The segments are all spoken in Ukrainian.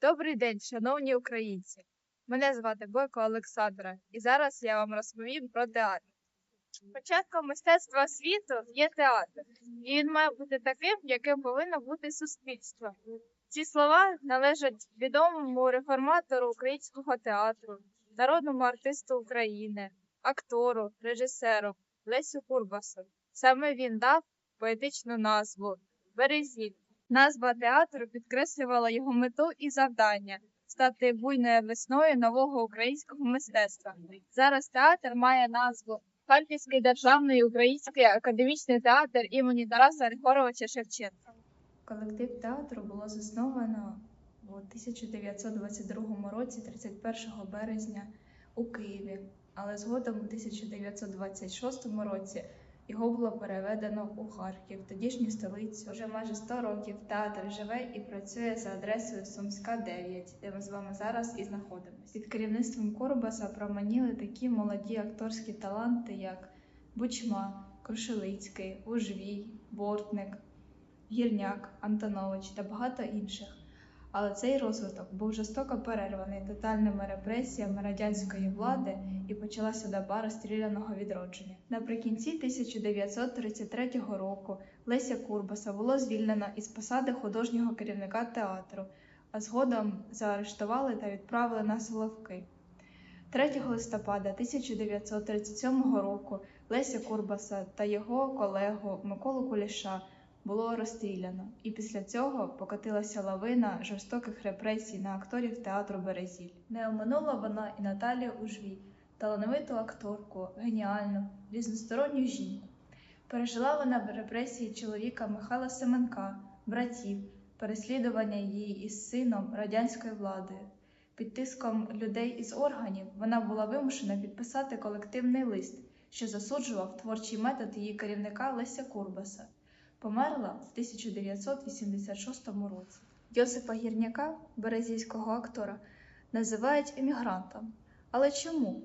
Добрий день, шановні українці! Мене звати Бойко Олександра, і зараз я вам розповім про театр. Початком мистецтва світу є театр, і він має бути таким, яким повинно бути суспільство. Ці слова належать відомому реформатору українського театру, народному артисту України, актору, режисеру Лесю Курбасу. Саме він дав поетичну назву Березіль. Назва театру підкреслювала його мету і завдання стати буйною весною нового українського мистецтва. Зараз театр має назву Харківський державний український академічний театр імені Тараса Григоровича Шевченка. Колектив театру було засновано у 1922 році, 31 березня у Києві, але згодом у 1926 році його було переведено у Харків, тодішню столицю. Вже майже 100 років театр живе і працює за адресою Сумська 9, де ми з вами зараз і знаходимося. Під керівництвом Корбаса проманіли такі молоді акторські таланти, як Бучма, Крушелицький, Ужвій, Бортник, Гірняк, Антонович та багато інших. Але цей розвиток був жорстоко перерваний тотальними репресіями радянської влади і почалася доба розстріляного відродження. Наприкінці 1933 року Леся Курбаса було звільнено із посади художнього керівника театру, а згодом заарештували та відправили на Соловки. 3 листопада 1937 року Леся Курбаса та його колегу Миколу Куліша було розстріляно, і після цього покотилася лавина жорстоких репресій на акторів театру Березіль. Не оминула вона і Наталію Ужвій, талановиту акторку, геніальну, різносторонню жінку. Пережила вона репресії чоловіка Михайла Семенка, братів, переслідування її із сином радянською владою. Під тиском людей із органів вона була вимушена підписати колективний лист, що засуджував творчий метод її керівника Леся Курбаса. Померла в 1986 році. Йосипа Гірняка, березійського актора, називають емігрантом. Але чому?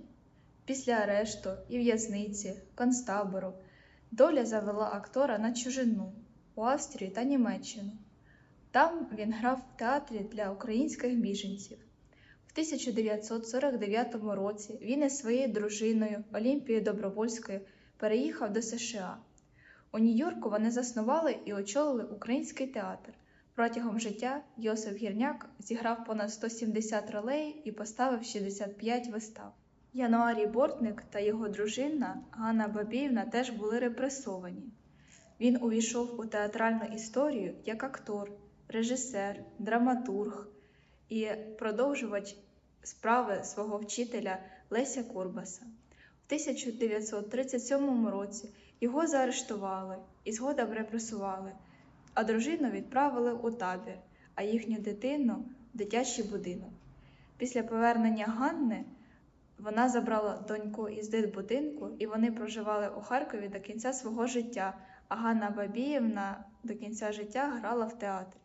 Після арешту і в'язниці, концтабору, доля завела актора на чужину у Австрію та Німеччину. Там він грав в театрі для українських біженців. В 1949 році він із своєю дружиною Олімпією Добровольською переїхав до США. У Нью-Йорку вони заснували і очолили український театр. Протягом життя Йосип Гірняк зіграв понад 170 ролей і поставив 65 вистав. Януарій Бортник та його дружина Ганна Бабіївна теж були репресовані. Він увійшов у театральну історію як актор, режисер, драматург і продовжувач справи свого вчителя Леся Курбаса. В 1937 році його заарештували і згодом репресували, а дружину відправили у табір, а їхню дитину в дитячий будинок. Після повернення Ганни вона забрала доньку із дитбудинку, і вони проживали у Харкові до кінця свого життя, а Ганна Бабіївна до кінця життя грала в театрі.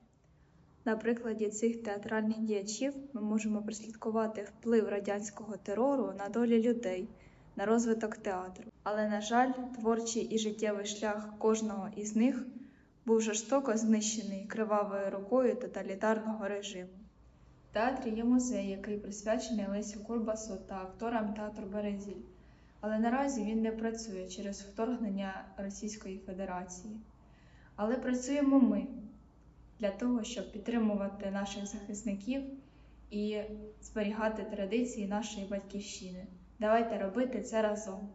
На прикладі цих театральних діячів ми можемо прослідкувати вплив радянського терору на долі людей, на розвиток театру. Але, на жаль, творчий і життєвий шлях кожного із них був жорстоко знищений кривавою рукою тоталітарного режиму. В театрі є музей, який присвячений Лесю Курбасу та акторам театру Березіль. Але наразі він не працює через вторгнення Російської Федерації. Але працюємо ми для того, щоб підтримувати наших захисників і зберігати традиції нашої батьківщини. Давайте робити це разом.